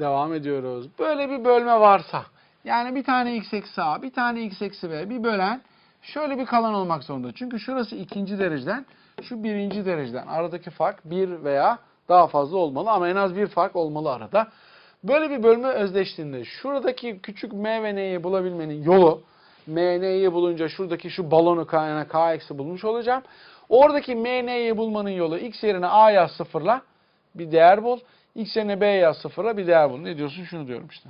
Devam ediyoruz. Böyle bir bölme varsa yani bir tane x eksi a, bir tane x eksi b, bir bölen şöyle bir kalan olmak zorunda. Çünkü şurası ikinci dereceden, şu birinci dereceden. Aradaki fark bir veya daha fazla olmalı ama en az bir fark olmalı arada. Böyle bir bölme özdeşliğinde şuradaki küçük m ve n'yi bulabilmenin yolu m, n'yi bulunca şuradaki şu balonu k, yani k eksi bulmuş olacağım. Oradaki m, n'yi bulmanın yolu x yerine a yaz sıfırla bir değer bul. X yerine B yaz sıfıra bir değer bul. Ne diyorsun? Şunu diyorum işte.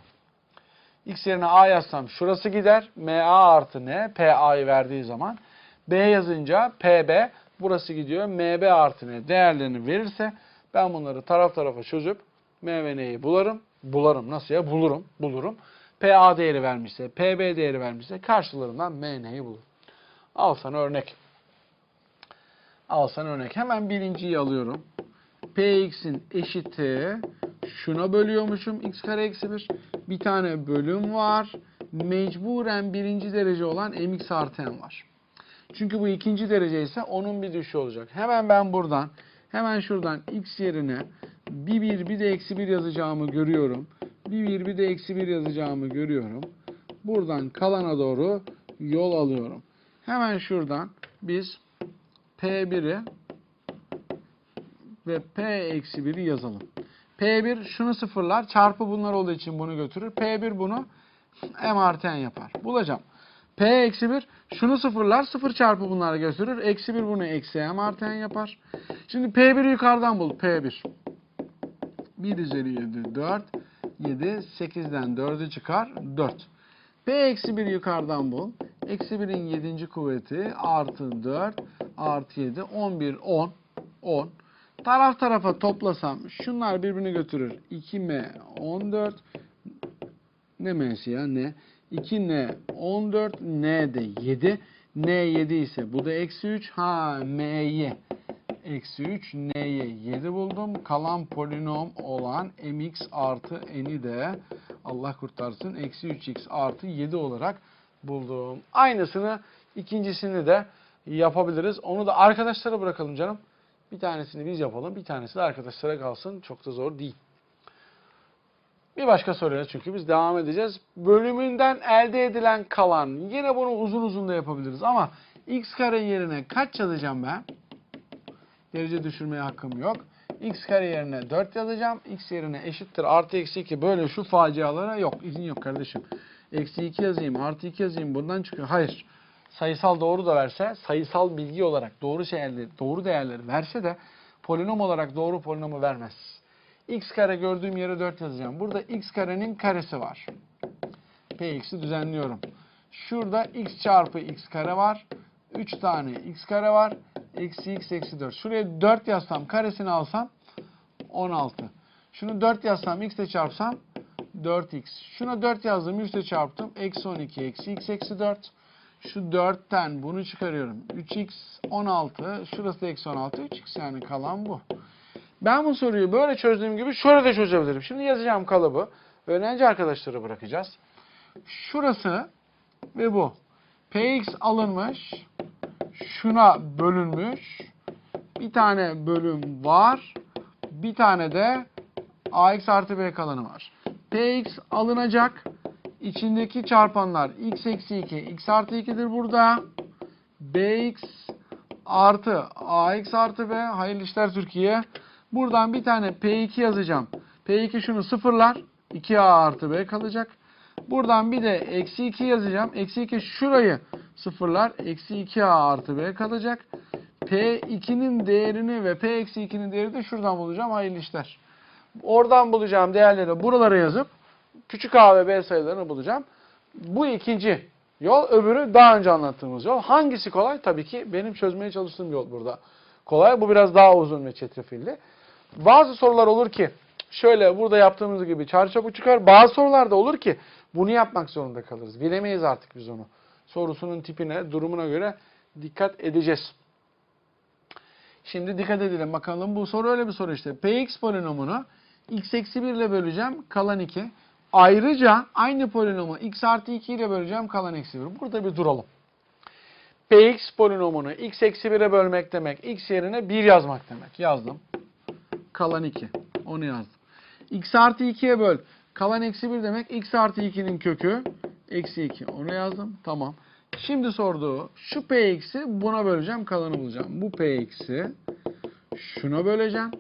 X yerine A yazsam şurası gider. MA artı N. PA'yı verdiği zaman. B yazınca PB burası gidiyor. MB artı N değerlerini verirse ben bunları taraf tarafa çözüp M ve N'yi bularım. Bularım. Nasıl ya? Bulurum. Bulurum. PA değeri vermişse, PB değeri vermişse karşılarından M, N'yi bulurum. Al sana örnek. Al sana örnek. Hemen birinciyi alıyorum. Px'in eşiti şuna bölüyormuşum x kare eksi 1. Bir tane bölüm var. Mecburen birinci derece olan mx artı n var. Çünkü bu ikinci derece ise onun bir düşü olacak. Hemen ben buradan hemen şuradan x yerine bir 1 bir de eksi 1 yazacağımı görüyorum. Bir 1 bir de eksi 1 yazacağımı görüyorum. Buradan kalana doğru yol alıyorum. Hemen şuradan biz P1'i ve P eksi 1'i yazalım. P1 şunu sıfırlar. Çarpı bunlar olduğu için bunu götürür. P1 bunu M artı N yapar. Bulacağım. P eksi 1 şunu sıfırlar. Sıfır çarpı bunları götürür. Eksi 1 bunu eksi M artı N yapar. Şimdi P1'i yukarıdan bul. P1. 1 üzeri 7 4. 7 8'den 4'ü çıkar 4. P eksi 1 yukarıdan bul. Eksi 1'in 7. kuvveti artı 4 artı 7 11 10 10. Taraf tarafa toplasam şunlar birbirini götürür. 2m 14 ne m'si ya ne? 2n 14 n de 7. n 7 ise bu da eksi 3. Ha m'ye eksi 3 n'ye 7 buldum. Kalan polinom olan mx artı n'i de Allah kurtarsın eksi 3x artı 7 olarak buldum. Aynısını ikincisini de yapabiliriz. Onu da arkadaşlara bırakalım canım. Bir tanesini biz yapalım, bir tanesi de arkadaşlara kalsın. Çok da zor değil. Bir başka soruya çünkü biz devam edeceğiz. Bölümünden elde edilen kalan, yine bunu uzun uzun da yapabiliriz ama x kare yerine kaç yazacağım ben? Derece düşürmeye hakkım yok. x kare yerine 4 yazacağım. x yerine eşittir artı eksi 2 böyle şu facialara yok. izin yok kardeşim. Eksi 2 yazayım, artı 2 yazayım buradan çıkıyor. Hayır sayısal doğru da verse, sayısal bilgi olarak doğru şeyleri, doğru değerleri verse de polinom olarak doğru polinomu vermez. x kare gördüğüm yere 4 yazacağım. Burada x karenin karesi var. px'i düzenliyorum. Şurada x çarpı x kare var. 3 tane x kare var. Eksi x eksi 4. Şuraya 4 yazsam karesini alsam 16. Şunu 4 yazsam x ile çarpsam 4x. Şuna 4 yazdım 3 ile çarptım. Eksi 12 eksi x eksi 4. Şu 4'ten bunu çıkarıyorum. 3x 16. Şurası eksi 16. 3x yani kalan bu. Ben bu soruyu böyle çözdüğüm gibi şöyle de çözebilirim. Şimdi yazacağım kalıbı. Öğrenci arkadaşlara bırakacağız. Şurası ve bu. Px alınmış. Şuna bölünmüş. Bir tane bölüm var. Bir tane de ax artı b kalanı var. Px alınacak. İçindeki çarpanlar x eksi 2, x artı 2'dir burada. bx artı ax artı b. Hayırlı işler Türkiye. Buradan bir tane p2 yazacağım. p2 şunu sıfırlar. 2a artı b kalacak. Buradan bir de eksi 2 yazacağım. Eksi 2 şurayı sıfırlar. Eksi 2a artı b kalacak. P2'nin değerini ve P eksi 2'nin değerini de şuradan bulacağım. Hayırlı işler. Oradan bulacağım değerleri buralara yazıp küçük a ve b sayılarını bulacağım. Bu ikinci yol. Öbürü daha önce anlattığımız yol. Hangisi kolay? Tabii ki benim çözmeye çalıştığım yol burada kolay. Bu biraz daha uzun ve çetrefilli. Bazı sorular olur ki şöyle burada yaptığımız gibi çarçabuk çıkar. Bazı sorular da olur ki bunu yapmak zorunda kalırız. Bilemeyiz artık biz onu. Sorusunun tipine, durumuna göre dikkat edeceğiz. Şimdi dikkat edelim bakalım. Bu soru öyle bir soru işte. Px polinomunu x eksi 1 ile böleceğim. Kalan 2. Ayrıca aynı polinomu x artı 2 ile böleceğim. Kalan eksi 1. Burada bir duralım. Px polinomunu x eksi 1'e bölmek demek. x yerine 1 yazmak demek. Yazdım. Kalan 2. Onu yazdım. x artı 2'ye böl. Kalan eksi 1 demek x artı 2'nin kökü eksi 2. Onu yazdım. Tamam. Şimdi sorduğu şu px'i buna böleceğim kalanı bulacağım. Bu px'i şuna böleceğim.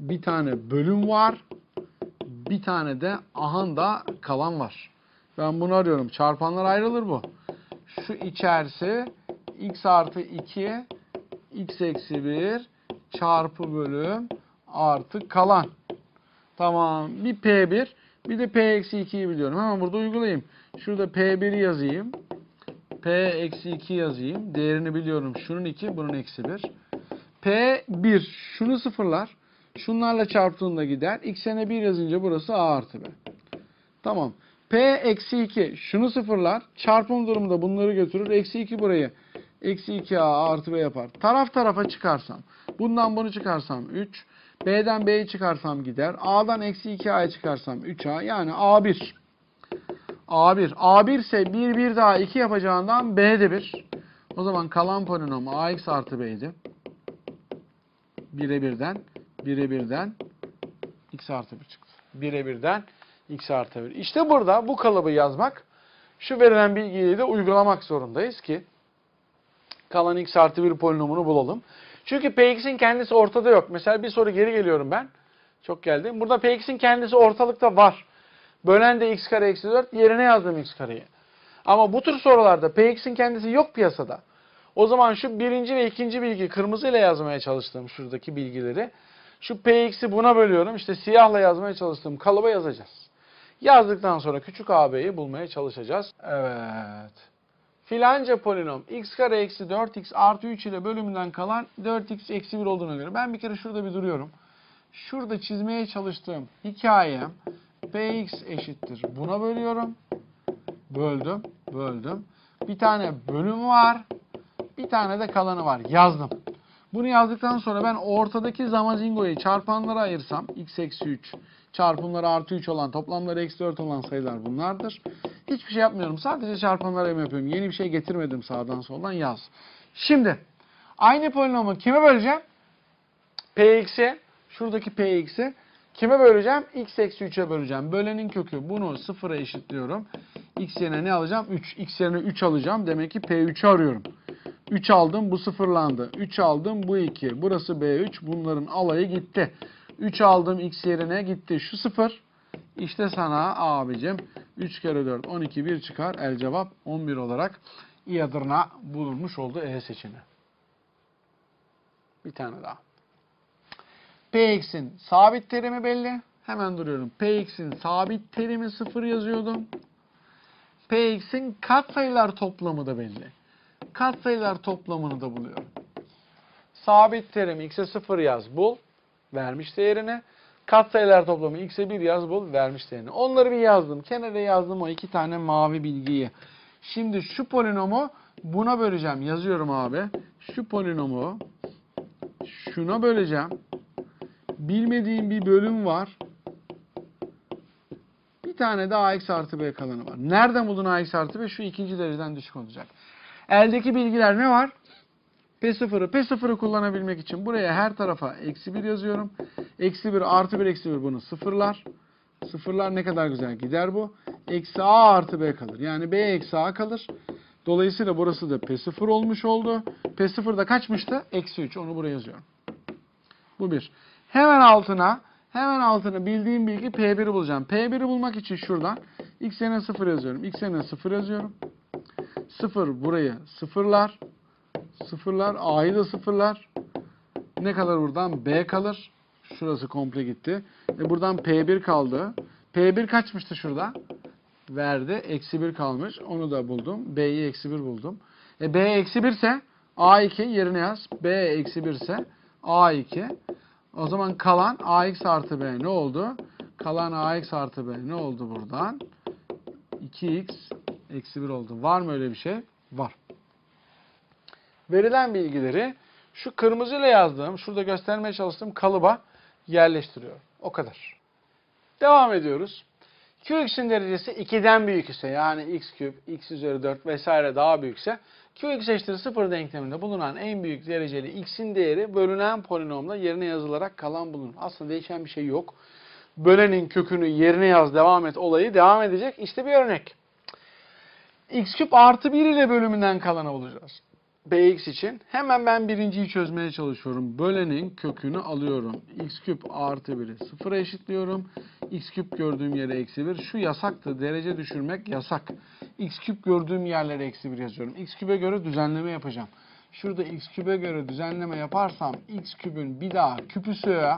Bir tane bölüm var. Bir tane de ahan da kalan var. Ben bunu arıyorum. Çarpanlar ayrılır bu. Şu içerisi x artı 2 x eksi 1 çarpı bölüm artı kalan. Tamam. Bir P1 bir de P eksi 2'yi biliyorum. Hemen burada uygulayayım. Şurada P1'i yazayım. P eksi 2 yazayım. Değerini biliyorum. Şunun 2 bunun eksi 1. P1 şunu sıfırlar. Şunlarla çarptığında gider. X'ine 1 yazınca burası A artı B. Tamam. P eksi 2 şunu sıfırlar. Çarpım durumunda bunları götürür. Eksi 2 burayı. Eksi 2A artı B yapar. Taraf tarafa çıkarsam. Bundan bunu çıkarsam 3. B'den B'yi çıkarsam gider. A'dan eksi 2A'yı çıkarsam 3A. Yani A1. A1. A1 ise 1 1 daha 2 yapacağından B de 1. O zaman kalan polinom AX artı B'ydi. 1'e 1'den 1'e 1'den x artı 1 çıktı. 1'e 1'den x artı 1. İşte burada bu kalıbı yazmak, şu verilen bilgiyi de uygulamak zorundayız ki kalan x artı 1 polinomunu bulalım. Çünkü px'in kendisi ortada yok. Mesela bir soru geri geliyorum ben. Çok geldi. Burada px'in kendisi ortalıkta var. Bölen de x kare eksi 4 yerine yazdım x kareyi. Ama bu tür sorularda px'in kendisi yok piyasada. O zaman şu birinci ve ikinci bilgi kırmızıyla yazmaya çalıştığım şuradaki bilgileri şu px'i buna bölüyorum. İşte siyahla yazmaya çalıştığım kalıba yazacağız. Yazdıktan sonra küçük ab'yi bulmaya çalışacağız. Evet. Filanca polinom x kare eksi 4x artı 3 ile bölümünden kalan 4x eksi 1 olduğuna göre ben bir kere şurada bir duruyorum. Şurada çizmeye çalıştığım hikayem px eşittir. Buna bölüyorum. Böldüm, böldüm. Bir tane bölüm var. Bir tane de kalanı var. Yazdım. Bunu yazdıktan sonra ben ortadaki zamazingoyu çarpanlara ayırsam x eksi 3 çarpımları artı 3 olan toplamları eksi 4 olan sayılar bunlardır. Hiçbir şey yapmıyorum. Sadece çarpanlara yapıyorum. Yeni bir şey getirmedim sağdan soldan yaz. Şimdi aynı polinomu kime böleceğim? Px'e şuradaki Px'i kime böleceğim? x eksi 3'e böleceğim. Bölenin kökü bunu sıfıra eşitliyorum. x yerine ne alacağım? 3. x yerine 3 alacağım. Demek ki P3'ü arıyorum. 3 aldım bu sıfırlandı. 3 aldım bu 2. Burası B3. Bunların alayı gitti. 3 aldım x yerine gitti. Şu 0. İşte sana abicim 3 kere 4 12 1 çıkar. El cevap 11 olarak İ Adırna bulunmuş oldu E seçeneği. Bir tane daha. Px'in sabit terimi belli. Hemen duruyorum. Px'in sabit terimi 0 yazıyordum. Px'in katsayılar toplamı da belli. Katsayılar toplamını da buluyorum. Sabit terim x'e 0 yaz bul. Vermiş değerini. Katsayılar toplamı x'e 1 yaz bul. Vermiş değerini. Onları bir yazdım. Kenara yazdım o iki tane mavi bilgiyi. Şimdi şu polinomu buna böleceğim. Yazıyorum abi. Şu polinomu şuna böleceğim. Bilmediğim bir bölüm var. Bir tane de ax artı b kalanı var. Nereden buldun ax artı b? Şu ikinci dereceden düşük olacak. Eldeki bilgiler ne var? P0'ı P0'ı kullanabilmek için buraya her tarafa eksi 1 yazıyorum. Eksi 1 artı 1 eksi 1 bunu sıfırlar. Sıfırlar ne kadar güzel gider bu. Eksi A artı B kalır. Yani B eksi A kalır. Dolayısıyla burası da P0 olmuş oldu. P0 da kaçmıştı? Eksi 3. Onu buraya yazıyorum. Bu bir. Hemen altına hemen altına bildiğim bilgi P1'i bulacağım. P1'i bulmak için şuradan x yerine 0 yazıyorum. x yerine 0 yazıyorum. 0 burayı sıfırlar. Sıfırlar. A'yı da sıfırlar. Ne kalır buradan? B kalır. Şurası komple gitti. E buradan P1 kaldı. P1 kaçmıştı şurada? Verdi. Eksi 1 kalmış. Onu da buldum. B'yi eksi 1 buldum. E B eksi 1 ise A2 yerine yaz. B eksi 1 ise A2. O zaman kalan AX artı B ne oldu? Kalan AX artı B ne oldu buradan? 2x eksi 1 oldu. Var mı öyle bir şey? Var. Verilen bilgileri şu kırmızıyla yazdığım, şurada göstermeye çalıştığım kalıba yerleştiriyorum. O kadar. Devam ediyoruz. Qx'in derecesi 2'den büyük ise yani x küp, x üzeri 4 vesaire daha büyükse Qx eşittir 0 denkleminde bulunan en büyük dereceli x'in değeri bölünen polinomla yerine yazılarak kalan bulunur. Aslında değişen bir şey yok. bölenin kökünü yerine yaz devam et olayı devam edecek. İşte bir örnek. X küp artı 1 ile bölümünden kalanı bulacağız. bx için hemen ben birinciyi çözmeye çalışıyorum. Bölenin kökünü alıyorum. x küp artı 1'i sıfıra eşitliyorum. x küp gördüğüm yere eksi 1. Şu yasaktı. Derece düşürmek yasak. x küp gördüğüm yerlere eksi 1 yazıyorum. x küpe göre düzenleme yapacağım. Şurada x küpe göre düzenleme yaparsam x küpün bir daha küpü söğe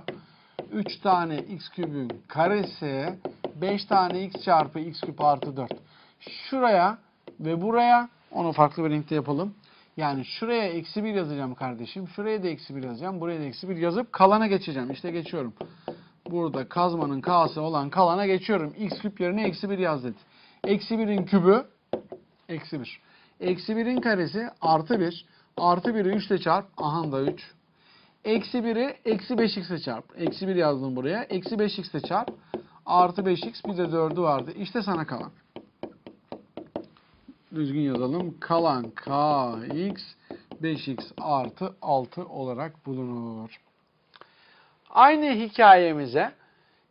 3 tane x küpün karesi 5 tane x çarpı x küp artı 4. Şuraya ve buraya onu farklı bir renkte yapalım. Yani şuraya eksi 1 yazacağım kardeşim. Şuraya da eksi 1 yazacağım. Buraya da eksi 1 yazıp kalana geçeceğim. İşte geçiyorum. Burada kazmanın k'sı olan kalana geçiyorum. x küp yerine eksi 1 yaz dedi. Eksi 1'in kübü eksi 1. Eksi 1'in karesi artı 1. Artı 1'i 3 ile çarp. Aha da 3. Eksi 1'i eksi 5x ile çarp. Eksi 1 yazdım buraya. Eksi 5x ile çarp. Artı 5x bir de 4'ü vardı. İşte sana kalan. Düzgün yazalım. Kalan kx 5x artı 6 olarak bulunur. Aynı hikayemize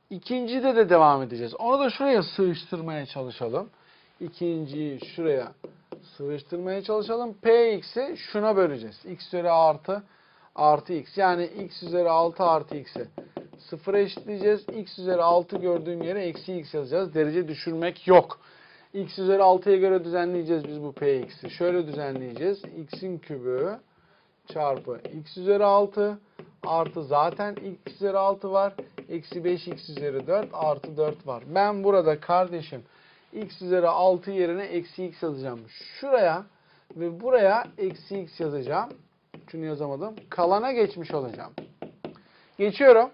ikincide de devam edeceğiz. Onu da şuraya sığıştırmaya çalışalım. İkinciyi şuraya sığıştırmaya çalışalım. Px'i şuna böleceğiz. x üzeri artı artı x. Yani x üzeri 6 artı x'i sıfıra eşitleyeceğiz. x üzeri 6 gördüğüm yere eksi x yazacağız. Derece düşürmek yok. X üzeri 6'ya göre düzenleyeceğiz biz bu px'i. Şöyle düzenleyeceğiz. x'in kübü çarpı x üzeri 6 artı zaten x üzeri 6 var. Eksi 5x üzeri 4 artı 4 var. Ben burada kardeşim x üzeri 6 yerine eksi x yazacağım. Şuraya ve buraya eksi x yazacağım. Şunu yazamadım. Kalana geçmiş olacağım. Geçiyorum.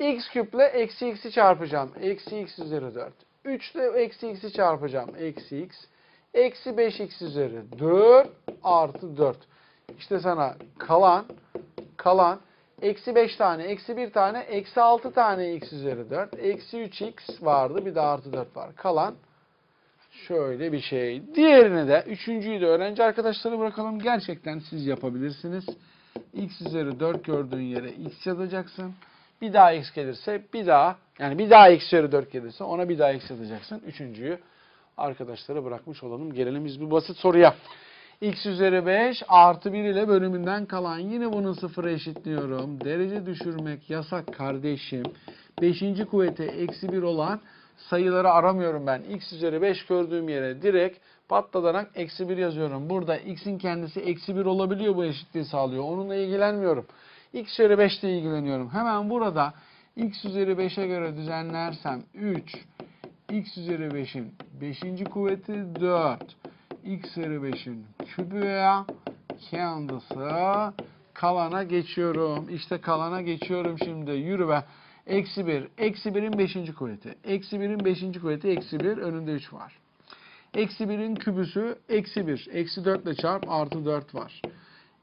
x küple eksi x'i çarpacağım. Eksi x üzeri 4. 3 ile eksi x'i çarpacağım. Eksi x. Eksi 5x üzeri 4 artı 4. İşte sana kalan kalan eksi 5 tane, eksi 1 tane, eksi 6 tane x üzeri 4. Eksi 3x vardı. Bir de artı 4 var. Kalan şöyle bir şey. Diğerini de, üçüncüyü de öğrenci arkadaşlara bırakalım. Gerçekten siz yapabilirsiniz. x üzeri 4 gördüğün yere x yazacaksın. Bir daha x gelirse bir daha, yani bir daha x üzeri 4 gelirse ona bir daha x yazacaksın. Üçüncüyü arkadaşlara bırakmış olalım. Gelelim biz bu basit soruya. x üzeri 5 artı 1 ile bölümünden kalan yine bunu sıfıra eşitliyorum. Derece düşürmek yasak kardeşim. Beşinci kuvvete eksi 1 olan sayıları aramıyorum ben. x üzeri 5 gördüğüm yere direkt patladarak eksi 1 yazıyorum. Burada x'in kendisi eksi 1 olabiliyor bu eşitliği sağlıyor. Onunla ilgilenmiyorum. X üzeri 5 ile ilgileniyorum. Hemen burada x üzeri 5'e göre düzenlersem 3, x üzeri 5'in 5. kuvveti 4, x üzeri 5'in kübü ya kendisi kalana geçiyorum. İşte kalana geçiyorum şimdi. Yürü be. Eksi 1. Eksi 1'in 5. kuvveti. Eksi 1'in 5. kuvveti eksi 1. Önünde 3 var. Eksi 1'in kübüsü eksi 1. Eksi 4 ile çarp artı 4 var.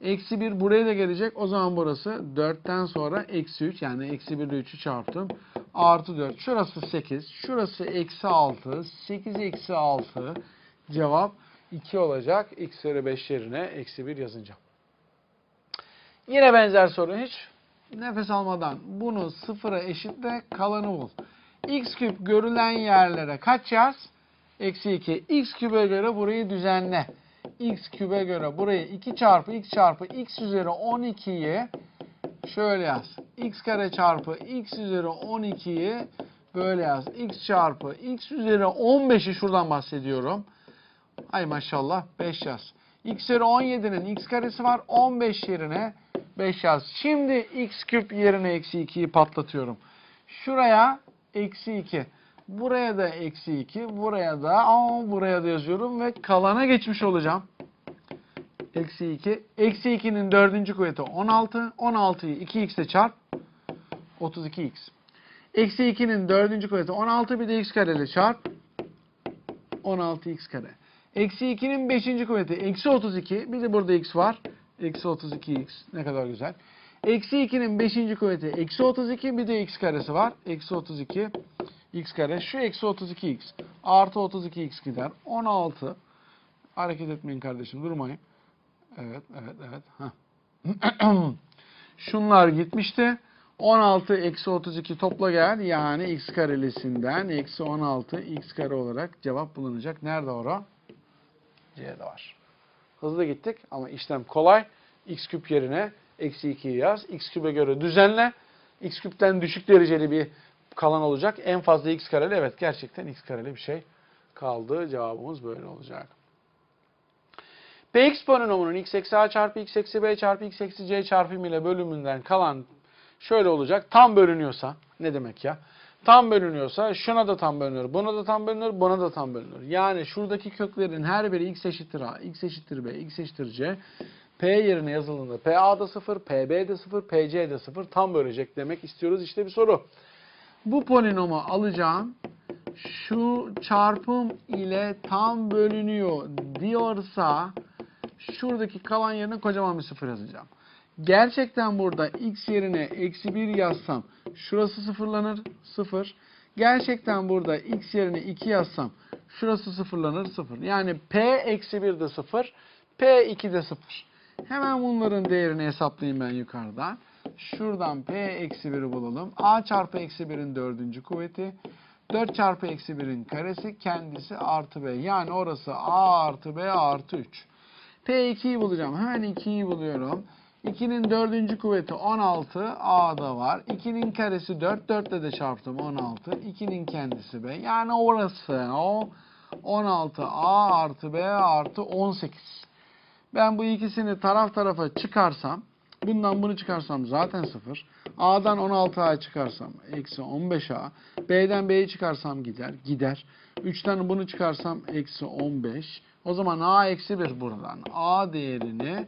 Eksi 1 buraya da gelecek. O zaman burası 4'ten sonra eksi 3. Yani eksi 1 ile 3'ü çarptım. Artı 4. Şurası 8. Şurası eksi 6. 8 eksi 6. Cevap 2 olacak. X üzeri 5 yerine eksi 1 yazınca. Yine benzer soru hiç nefes almadan bunu sıfıra eşitle kalanı bul. X küp görülen yerlere kaç yaz? Eksi 2. X küpe göre burayı düzenle. X küpe göre burayı 2 çarpı x çarpı x üzeri 12'yi şöyle yaz. x kare çarpı x üzeri 12'yi böyle yaz. x çarpı x üzeri 15'i şuradan bahsediyorum. Ay maşallah 5 yaz. x üzeri 17'nin x karesi var. 15 yerine 5 yaz. Şimdi x küp yerine eksi 2'yi patlatıyorum. Şuraya eksi 2. Buraya da eksi 2. Buraya da aa, buraya da yazıyorum ve kalana geçmiş olacağım. Eksi 2. Eksi 2'nin dördüncü kuvveti 16. 16'yı 2x ile çarp. 32x. Eksi 2'nin dördüncü kuvveti 16. Bir de x kare ile çarp. 16x kare. Eksi 2'nin 5. kuvveti eksi 32. Bir de burada x var. Eksi 32x. Ne kadar güzel. Eksi 2'nin 5. kuvveti eksi 32. Bir de x karesi var. Eksi 32 x kare. Şu eksi 32x. Artı 32x gider. 16. Hareket etmeyin kardeşim. Durmayın. Evet, evet, evet. Şunlar gitmişti. 16 eksi 32 topla gel. Yani x karelisinden eksi 16 x kare olarak cevap bulunacak. Nerede ora? C'de var. Hızlı gittik ama işlem kolay. x küp yerine eksi 2'yi yaz. x küpe göre düzenle. x küpten düşük dereceli bir kalan olacak. En fazla x kareli. Evet gerçekten x kareli bir şey kaldı. Cevabımız böyle olacak. Px polinomunun x eksi a çarpı x eksi b çarpı x eksi c çarpımıyla bölümünden kalan şöyle olacak. Tam bölünüyorsa ne demek ya? Tam bölünüyorsa şuna da tam bölünür, buna da tam bölünür, buna da tam bölünür. Yani şuradaki köklerin her biri x eşittir a, x eşittir b, x eşittir c. P yerine yazıldığında PA da 0, PB de 0, PC de 0 tam bölecek demek istiyoruz. İşte bir soru. Bu polinomu alacağım. Şu çarpım ile tam bölünüyor diyorsa şuradaki kalan yerine kocaman bir sıfır yazacağım. Gerçekten burada x yerine eksi 1 yazsam şurası sıfırlanır 0. Gerçekten burada x yerine 2 yazsam şurası sıfırlanır 0. Yani p eksi 1 de 0, p 2 de 0. Hemen bunların değerini hesaplayayım ben yukarıdan. Şuradan p eksi 1'i bulalım. a çarpı eksi 1'in dördüncü kuvveti. 4 çarpı eksi 1'in karesi kendisi artı b. Yani orası a artı b artı 3. P2'yi bulacağım. Hemen 2'yi buluyorum. 2'nin dördüncü kuvveti 16. A'da var. 2'nin karesi 4. 4 ile de çarptım 16. 2'nin kendisi B. Yani orası o 16 A artı B artı 18. Ben bu ikisini taraf tarafa çıkarsam bundan bunu çıkarsam zaten 0. A'dan 16A çıkarsam eksi 15A. B'den B'yi çıkarsam gider. Gider. 3'ten bunu çıkarsam eksi 15. O zaman A eksi 1 buradan. A değerini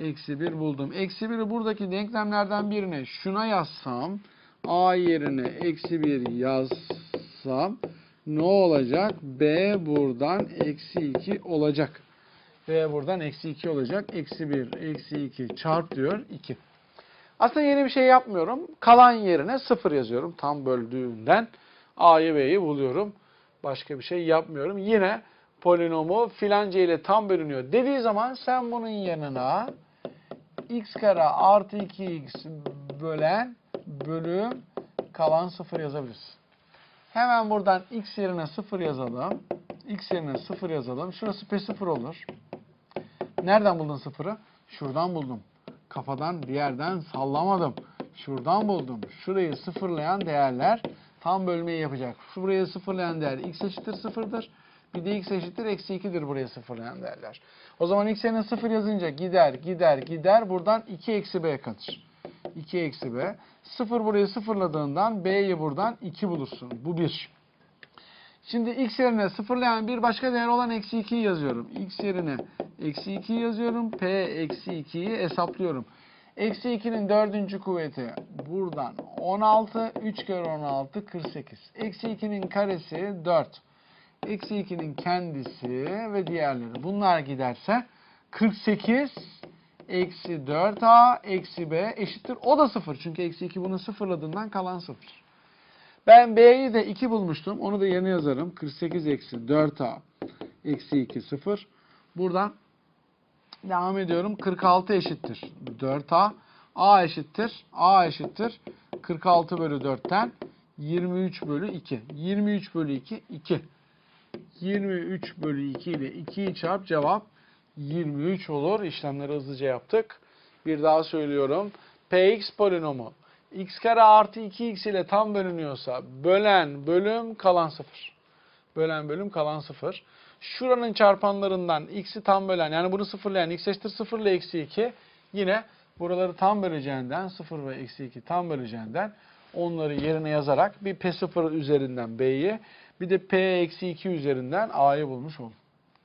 eksi 1 buldum. Eksi 1'i buradaki denklemlerden birine şuna yazsam A yerine eksi 1 yazsam ne olacak? B buradan eksi 2 olacak. B buradan eksi 2 olacak. Eksi 1, eksi 2 çarp diyor 2. Aslında yeni bir şey yapmıyorum. Kalan yerine 0 yazıyorum. Tam böldüğünden A'yı B'yi buluyorum. Başka bir şey yapmıyorum. Yine polinomu filanca ile tam bölünüyor dediği zaman sen bunun yanına x kare artı 2x bölen bölüm kalan 0 yazabilirsin. Hemen buradan x yerine 0 yazalım. x yerine 0 yazalım. Şurası P0 olur. Nereden buldun 0'ı? Şuradan buldum. Kafadan bir yerden sallamadım. Şuradan buldum. Şurayı sıfırlayan değerler tam bölmeyi yapacak. Şu burayı sıfırlayan değer x eşittir 0'dır. Bir de x eşittir eksi 2'dir buraya sıfırlayan değerler. O zaman x yerine 0 yazınca gider, gider, gider. Buradan 2 eksi b kalır. 2 eksi b. 0 burayı sıfırladığından b'yi buradan 2 bulursun. Bu 1. Şimdi x yerine sıfırlayan bir başka değer olan eksi 2'yi yazıyorum. x yerine eksi 2 yazıyorum. P eksi 2'yi hesaplıyorum. Eksi 2'nin dördüncü kuvveti buradan 16. 3 kere 16 48. Eksi 2'nin karesi 4. Eksi 2'nin kendisi ve diğerleri. Bunlar giderse 48 eksi 4a eksi b eşittir. O da 0. Çünkü eksi 2 bunu sıfırladığından kalan 0. Ben b'yi de 2 bulmuştum. Onu da yerine yazarım. 48 eksi 4a eksi 2 0. Buradan devam ediyorum. 46 eşittir 4a. a eşittir. a eşittir. 46 bölü 4'ten 23 bölü 2. 23 bölü 2 2. 23 bölü 2 ile 2'yi çarp cevap 23 olur. İşlemleri hızlıca yaptık. Bir daha söylüyorum. Px polinomu x kare artı 2x ile tam bölünüyorsa bölen bölüm kalan 0. Bölen bölüm kalan 0. Şuranın çarpanlarından x'i tam bölen yani bunu sıfırlayan x eşittir 0 ile eksi 2 yine buraları tam böleceğinden 0 ve eksi 2 tam böleceğinden onları yerine yazarak bir P0 üzerinden B'yi bir de P eksi 2 üzerinden A'yı bulmuş oldum.